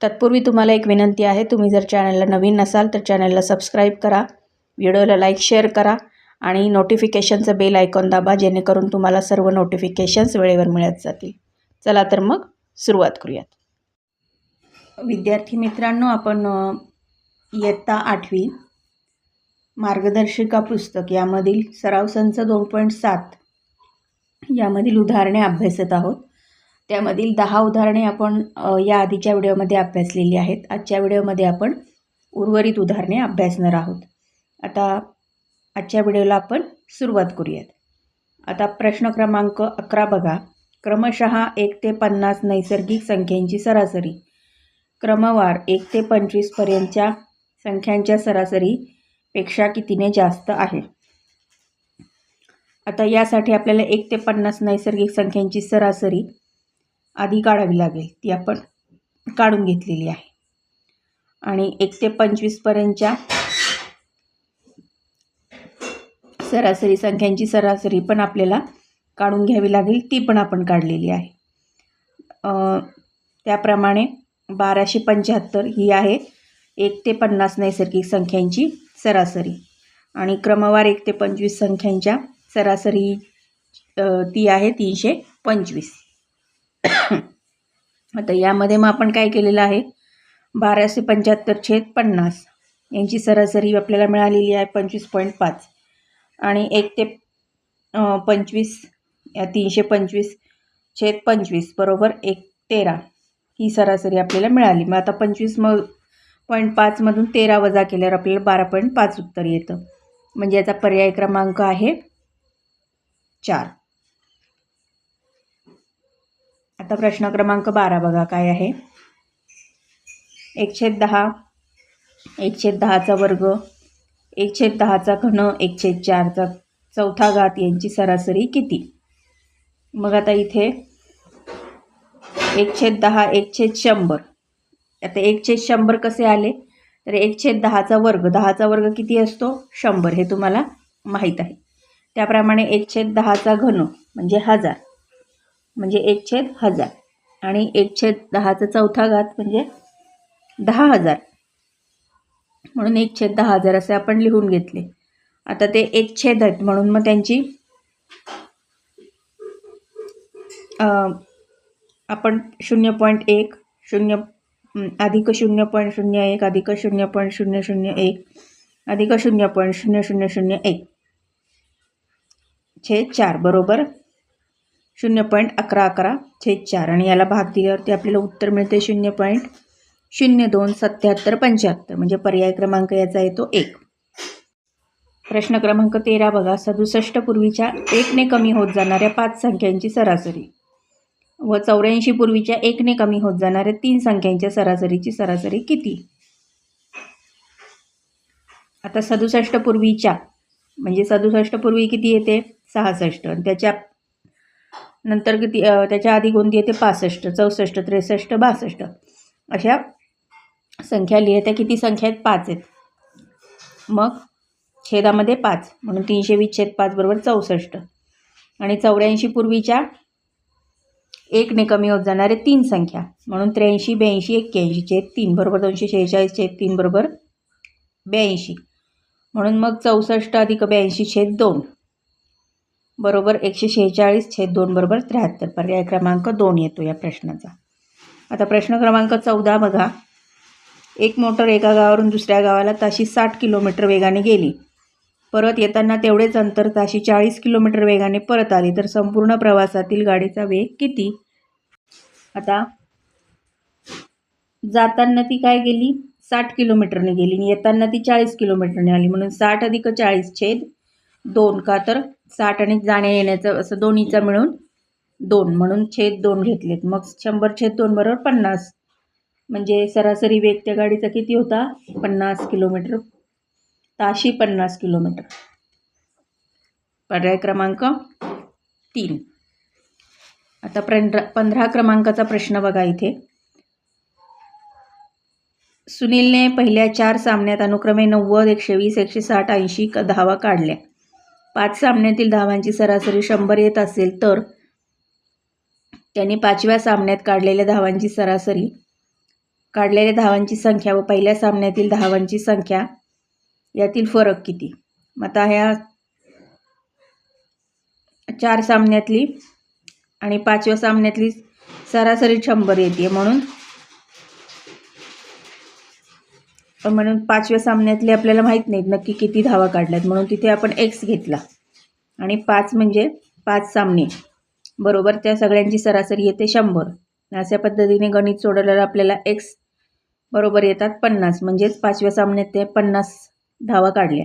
तत्पूर्वी तुम्हाला एक विनंती आहे तुम्ही जर चॅनलला नवीन नसाल तर चॅनलला सबस्क्राईब करा व्हिडिओला लाईक शेअर करा आणि नोटिफिकेशनचं बेल आयकॉन दाबा जेणेकरून तुम्हाला सर्व नोटिफिकेशन्स वेळेवर मिळत जातील. चला तर मग सुरुवात करूयात. विद्यार्थी मित्रांनो आपण इयत्ता आठवी मार्गदर्शिका पुस्तक यामधील सराव संच दोन पॉईंट सात यामधील उदाहरणे अभ्यासत आहोत. त्यामधील दहा उदाहरणे आपण या आधीच्या व्हिडिओमध्ये अभ्यासलेली आहेत. आजच्या व्हिडिओमध्ये आपण उर्वरित उदाहरणे अभ्यासणार आहोत. आता आजच्या व्हिडिओला आपण सुरुवात करूयात. आता प्रश्न क्रमांक अकरा बघा. क्रमशः एक ते पन्नास नैसर्गिक संख्यांची सरासरी. क्रमवार एक ते पंचवीसपर्यंतच्या संख्यांच्या सरासरीपेक्षा कितीने जास्त आहे? आता यासाठी आपल्याला एक ते पन्नास नैसर्गिक संख्यांची सरासरी आधी काढावी लागेल. ती आपण काढून घेतलेली आहे. आणि एक ते पंचवीसपर्यंतच्या सरासरी संख्यांची सरासरी पण आपल्याला काढून घ्यावी लागेल. ती पण आपण काढलेली आहे. त्याप्रमाणे बाराशे पंच्याहत्तर ही आहे एक ते पन्नास नैसर्गिक संख्यांची सरासरी. आणि क्रमवार एक ते पंचवीस संख्यांच्या सरासरी ती आहे तीनशे पंचवीस. आता यामध्ये मग आपण काय केलेलं आहे? बाराशे पंच्याहत्तर छेद पन्नास. यांची सरासरी आपल्याला मिळालेली आहे पंचवीस पॉईंट पाच. आणि एक ते पंचवीस या तीनशे पंचवीस छेद पंचवीस बरोबर एक तेरा ही सरासरी आपल्याला मिळाली. मग आता पंचवीस म पॉईंट पाचमधून तेरा वजा केल्यावर आपल्याला बारा पॉईंट पाच उत्तर येतं. म्हणजे याचा पर्याय क्रमांक आहे चार. आता प्रश्न क्रमांक बारा बघा काय आहे. एकशे दहा एकशे दहाचा वर्ग एकशे दहाचा घन एकशे चारचा चौथा घात यांची सरासरी किती? मग आता इथे एकशे दहा एकशे शंभर. आता एकशे शंभर कसे आले? तर एकशे दहाचा वर्ग दहाचा वर्ग किती असतो? शंभर हे तुम्हाला माहीत आहे. त्याप्रमाणे एकशे दहाचा घन म्हणजे हजार. म्हणजे एक छेद हजार. आणि एक छेद दहाचा चौथा घात म्हणजे दहा हजार. म्हणून एक छेद दहा हजार असे आपण लिहून घेतले. आता ते एक छेद आहेत म्हणून मग त्यांची आपण शून्य पॉईंट एक शून्य अधिक शून्य पॉईंट शून्य एक अधिक शून्य पॉईंट शून्य शून्य एक अधिक शून्य पॉईंट शून्य शून्य शून्य एक. छेद चार बरोबर? शून्य पॉईंट अकरा अकरा छेद चार आणि याला भाग दिल्यावरती आपल्याला उत्तर मिळते शून्य पॉईंट शून्य दोन सत्याहत्तर पंच्याहत्तर. म्हणजे पर्याय क्रमांक याचा येतो एक. प्रश्न क्रमांक तेरा बघा. सदुसष्ट पूर्वीच्या एकने कमी होत जाणाऱ्या पाच संख्यांची सरासरी. व चौऱ्याऐंशी पूर्वीच्या एकने कमी होत जाणाऱ्या तीन संख्यांच्या सरासरीची सरासरी किती? आता सदुसष्ट पूर्वीच्या म्हणजे सदुसष्ट पूर्वी किती येते? सहासष्ट. आणि त्याच्या नंतर किती त्याच्या आधी कोणती येते पासष्ट चौसष्ट त्रेसष्ट बासष्ट. अशा संख्या लिहित्या किती संख्या आहेत? पाच आहेत. मग छेदामध्ये पाच. म्हणून तीनशे वीस छेद पाच बरोबर चौसष्ट. आणि चौऱ्याऐंशी पूर्वीच्या एकने कमी होत जाणारे तीन संख्या. म्हणून त्र्याऐंशी ब्याऐंशी एक्क्याऐंशी छेद तीन बरोबर दोनशे शेहेचाळीस छेद तीन बरोबर ब्याऐंशी. म्हणून मग चौसष्ट अधिक ब्याऐंशी छेद दोन. बरोबर एकशे शेहेचाळीस छेद दोन बरोबर त्र्याहत्तर. पर्याय क्रमांक दोन येतो या प्रश्नाचा. आता प्रश्न क्रमांक चौदा बघा. एक मोटर एका गावावरून दुसऱ्या गावाला ताशी साठ किलोमीटर वेगाने गेली. परत येताना तेवढेच अंतर ताशी चाळीस किलोमीटर वेगाने परत आली. तर संपूर्ण प्रवासातील गाडीचा वेग किती? आता जाताना ती काय गेली? साठ किलोमीटरने गेली आणि येताना ती चाळीस किलोमीटरने आली. म्हणून साठ अधिक चाळीस छेद दोन का तर साठ आणि जाण्या येण्याचं असं दोन्हीचं मिळून दोन म्हणून छेद दोन घेतलेत. मग शंभर छेद दोन बरोबर पन्नास. म्हणजे सरासरी वेग त्या गाडीचा किती होता? पन्नास किलोमीटर. ताशी पन्नास किलोमीटर. पर्याय क्रमांक तीन. आता पंधरा पंधरा क्रमांकाचा प्रश्न बघा इथे. सुनीलने पहिल्या चार सामन्यात अनुक्रमे नव्वद एकशे वीस एकशे साठ ऐंशी क धावा काढल्या. पाच सामन्यातील धावांची सरासरी शंभर येत असेल तर त्यांनी पाचव्या सामन्यात काढलेल्या धावांची सरासरी काढलेल्या धावांची संख्या व पहिल्या सामन्यातील धावांची संख्या यातील फरक किती? मग आता ह्या चार सामन्यातली आणि पाचव्या सामन्यातली सरासरी शंभर येते. म्हणून पण म्हणून पाचव्या सामन्यातले आपल्याला माहीत नाहीत नक्की किती धावा काढल्यात. म्हणून तिथे आपण एक्स घेतला. आणि पाच म्हणजे पाच सामने. बरोबर त्या सगळ्यांची सरासरी येते शंभर. अशा पद्धतीने गणित सोडवल्यावर आपल्याला एक्स बरोबर येतात पन्नास. म्हणजेच पाचव्या सामन्यात ते पन्नास धावा काढल्या.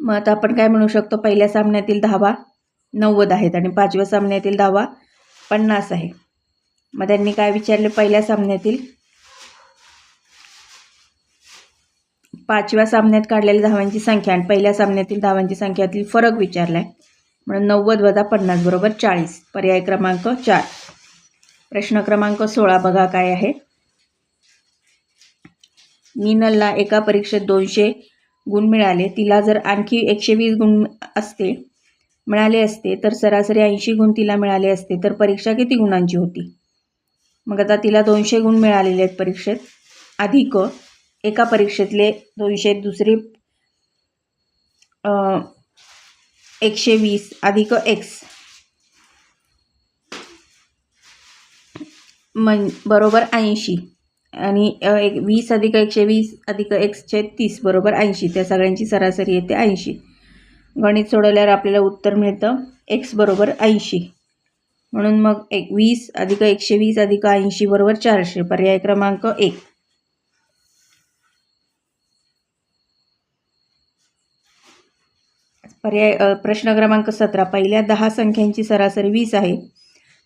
मग आता आपण काय म्हणू शकतो? पहिल्या सामन्यातील धावा नव्वद आहेत आणि पाचव्या सामन्यातील धावा पन्नास आहे. मग त्यांनी काय विचारले? पहिल्या सामन्यातील पाचव्या सामन्यात काढलेल्या धावांची संख्या आणि पहिल्या सामन्यातील धावांची संख्यातील फरक विचारला आहे म्हणून नव्वद वजा पन्नास बरोबर चाळीस. पर्याय क्रमांक चार. प्रश्न क्रमांक सोळा बघा काय आहे. मिनलला एका परीक्षेत दोनशे गुण मिळाले. तिला जर आणखी एकशे वीस गुण असते मिळाले असते तर सरासरी ऐंशी गुण तिला मिळाले असते तर परीक्षा किती गुणांची होती? मग आता तिला दोनशे गुण मिळालेले आहेत परीक्षेत. अधिक एका परीक्षेतले दोनशे दुसरी एकशे वीस अधिक एक्स. म्हण बरोबर ऐंशी. आणि एक वीस अधिक एकशे वीस अधिक एक्सचे तीस बरोबर ऐंशी. त्या सगळ्यांची सरासरी येते ऐंशी. गणित सोडवल्यावर आपल्याला उत्तर मिळतं एक्स बरोबर ऐंशी. म्हणून मग एक वीस अधिक एकशे वीस अधिक ऐंशी बरोबर चारशे. पर्याय क्रमांक एक. पर्याय प्रश्न क्रमांक सतरा. पहिल्या दहा संख्यांची सरासरी वीस आहे.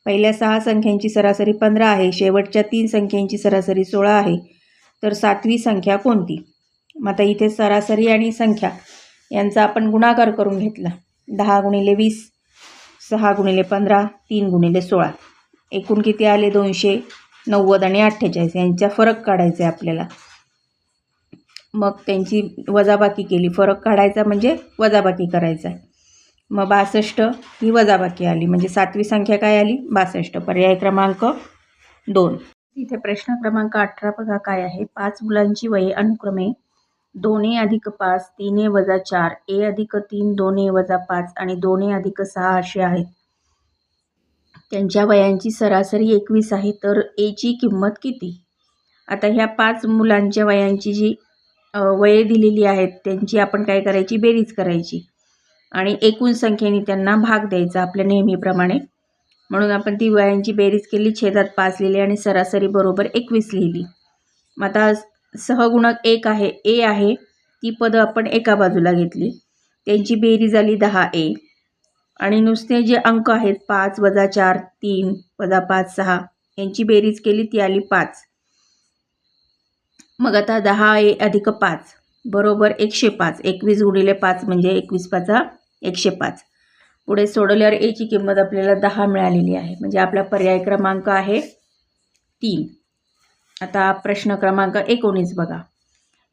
पहिल्या सहा संख्यांची सरासरी पंधरा आहे. शेवटच्या तीन संख्यांची सरासरी सोळा आहे. तर सातवी संख्या कोणती? मग आता इथे सरासरी आणि संख्या. यांचा आपण गुणाकार करून घेतला. दहा गुणिले वीस सहा गुणिले पंधरा तीन गुणिले सोळा. एकूण किती आले? दोनशे नव्वद आणि अठ्ठेचाळीस. यांचा फरक काढायचा आहे आपल्याला. मग त्यांची वजाबाकी केली. फरक काढायचा म्हणजे वजाबाकी करायचा. आहे मग बासष्ट ही वजाबाकी आली. म्हणजे सातवी संख्या काय आली? बासष्ट. पर्याय क्रमांक दोन. इथे प्रश्न क्रमांक अठरा बघा काय आहे. पाच मुलांची वये अनुक्रमे दोन ए अधिक पाच तीन ए वजा चार ए अधिक तीन दोन ए वजा पाच आणि दोन ए अधिक सहा असे आहेत. त्यांच्या वयांची सरासरी एकवीस आहे. तर एची किंमत किती? आता ह्या पाच मुलांच्या वयांची जी वये दिलेली आहेत त्यांची आपण काय करायची? बेरीज करायची. आणि एकूण संख्येने त्यांना भाग द्यायचा आपल्या नेहमीप्रमाणे. म्हणून आपण ती वयांची बेरीज केली छेदात पाच लिहिली आणि सरासरी बरोबर एकवीस लिहिली. मग आता सहगुणक एक आहे ए आहे ती पदं आपण एका बाजूला घेतली. त्यांची बेरीज आली दहा ए. आणि नुसते जे अंक आहेत पाच वजा चार तीन वजा पाच सहा यांची बेरीज केली ती आली पाच. मग आता दहा ए अधिक पाच बरोबर एकशे पाच. एकवीस गुणिले पाच म्हणजे एकवीस पाचा एकशे पाच. पुढे सोडवल्यावर एची किंमत आपल्याला दहा मिळालेली आहे. म्हणजे आपला पर्याय क्रमांक आहे तीन. आता प्रश्न क्रमांक एकोणीस बघा.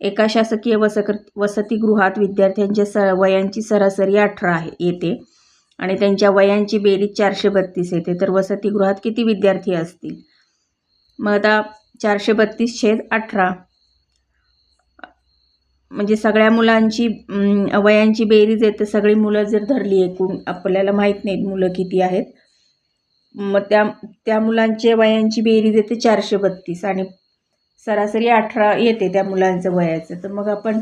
एका शासकीय वसक वसतिगृहात विद्यार्थ्यांच्या स वयांची सरासरी अठरा आहे येते. आणि त्यांच्या वयांची बेरीज चारशे बत्तीस येते. तर वसतिगृहात किती विद्यार्थी असतील? मग आता चारशे बत्तीस छेद अठरा. म्हणजे सगळ्या मुलांची वयांची बेरीज येते सगळी मुलं जर धरली एकूण आपल्याला माहीत नाहीत मुलं किती आहेत. मग त्या त्या मुलांचे वयांची बेरीज येते चारशे बत्तीस आणि सरासरी अठरा येते त्या मुलांचं वयाचं. तर मग आपण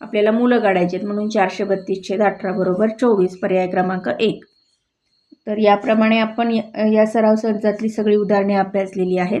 आपल्याला मुलं काढायचे आहेत म्हणून चारशे बत्तीस छेद अठरा बरोबर चोवीस पर्याय क्रमांक एक. तर याप्रमाणे आपण या सराव संचातली सगळी उदाहरणे अभ्यासलेली आहेत.